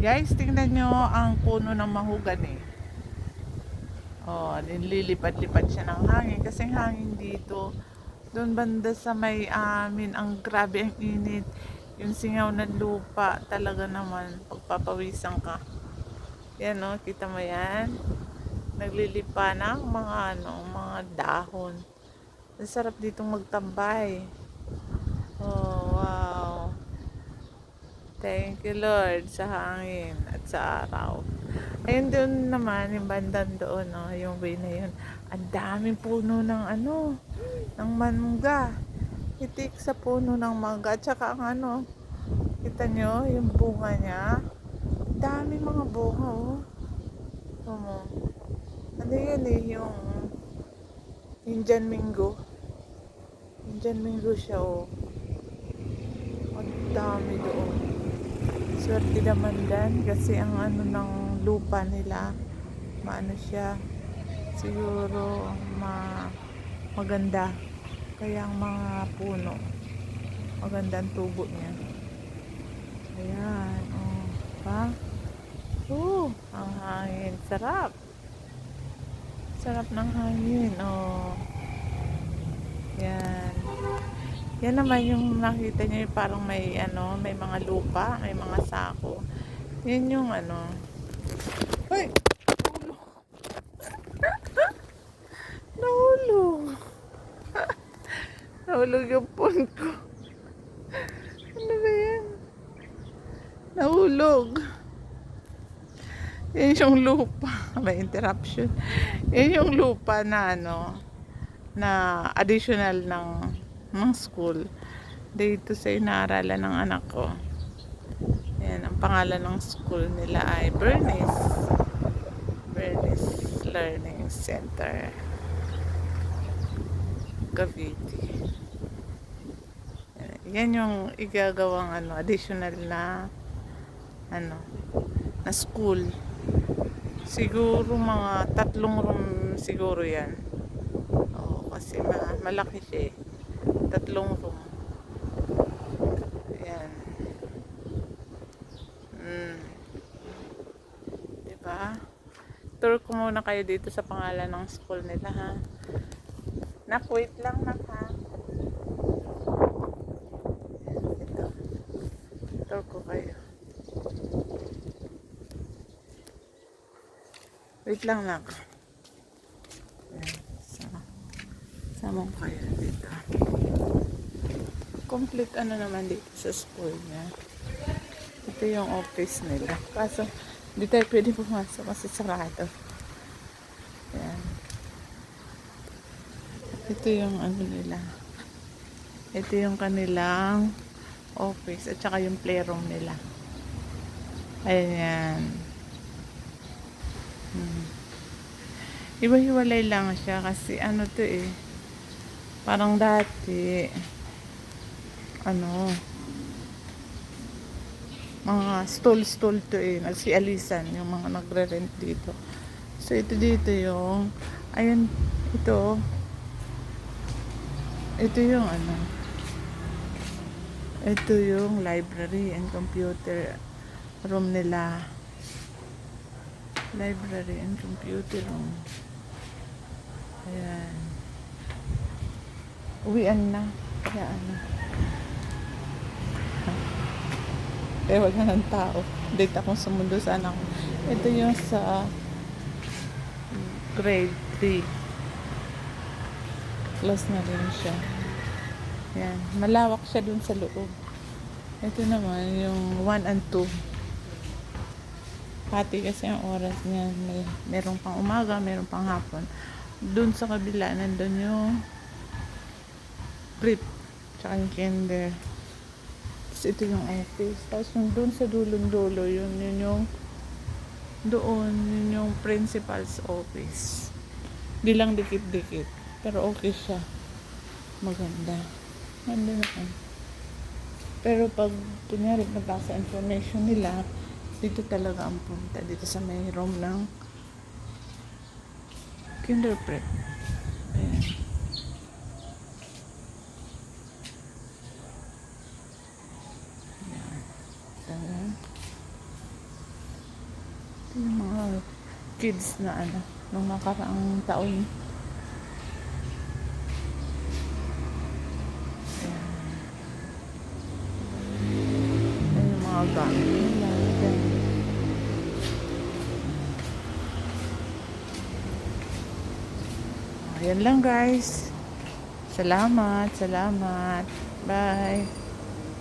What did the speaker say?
Guys, tingnan nyo ang puno ng mahugani. Oh, nililipad-lipad siya ng hangin kasi ang hangin dito. Doon banda sa may amin, ang grabe ang init. Yung singaw ng lupa, talaga naman, pagpapawisan ka. Yan oh, kita mo yan? Naglilipa ng mga ano, mga dahon. Ang sarap ditong magtambay. Oh, wow. Thank you Lord sa hangin at sa araw. Ayun doon naman, yung bandan doon, no, yung way na yun. Ang daming puno ng ano, ng mangga. Itik sa puno ng mangga. At saka ang ano, kita nyo, yung bunga niya. Dami mga bunga, oh. Oh, ano yan eh, yung Indian Mingo. Indian Mingo siya, oh. Ang dami doon. Swerte naman din kasi ang ano ng lupa nila, maano siya, siguro ma maganda. Kaya ang mga puno, maganda ang tubo niya. Ayan, oh, pa? Oh, ang hangin, sarap. Sarap ng hangin, oh. Yan. Yan naman yung nakita niyo parang may ano, may mga lupa, may mga sako. Yan yung ano. Ay! Nahulog. Nahulog yung phone ko. Ano ba yan? Nahulog. Yan yung lupa. May interruption. Yan yung lupa na ano, na additional ng ng school dito sa inaaralan ng anak ko. Yan, ang pangalan ng school nila ay Bernice. Bernice Learning Center. Cavite. Yan yung igagawang ano, additional na ano, na school. Siguro mga tatlong room siguro yan. Oo, kasi ma malaki siya eh. Tatlong room. Ayan. Mm. Diba? Tour ko muna kayo dito sa pangalan ng school nila ha. Nak, wait lang nak ha. Ito. Tour ko kayo. Wait lang nak. Ayan. Sama. Sama ko kayo dito. Complete ano naman dito sa school niya. Ito yung office nila. Kaso, hindi tayo pwede pumasok kasi sarado. Ayan. Ito yung ano nila. Ito yung kanilang office at saka yung playroom nila. Ayan. Hmm. Iba-hiwalay lang siya kasi ano to eh. Parang dati ano mga stall-stall to eh. Si Alisan, yung mga nagre-rent dito. So, ito dito yung, ayun, ito, ito yung ano, ito yung library and computer room nila. Library and computer room. Ayan. Uwian na. Kaya ano. Eh, wala ng tao. Date akong sumundo sa anak ko. Ito yung sa grade 3. Close na rin siya. Yan. Malawak siya dun sa loob. Ito naman yung 1 and 2. Pati kasi ang oras niya. May, merong pang umaga, merong pang hapon. Dun sa kabila, nandun yung prep. Tsaka yung kinder. Tapos ito yung office. Tapos yung doon sa dulong-dulo, yun, yun yung doon, yun yung principal's office. Di lang dikit-dikit. Pero okay siya. Maganda. Ganda naman. Pero pag, kunyari, nabasa information nila, dito talaga ang punta. Dito sa may room ng kinder prep. Ayan. Ayan. Ito yung mga kids na ano, nung nakaraang taon. Ayan. Ayan yung mga gamit. Ayan lang guys. Salamat, salamat. Bye.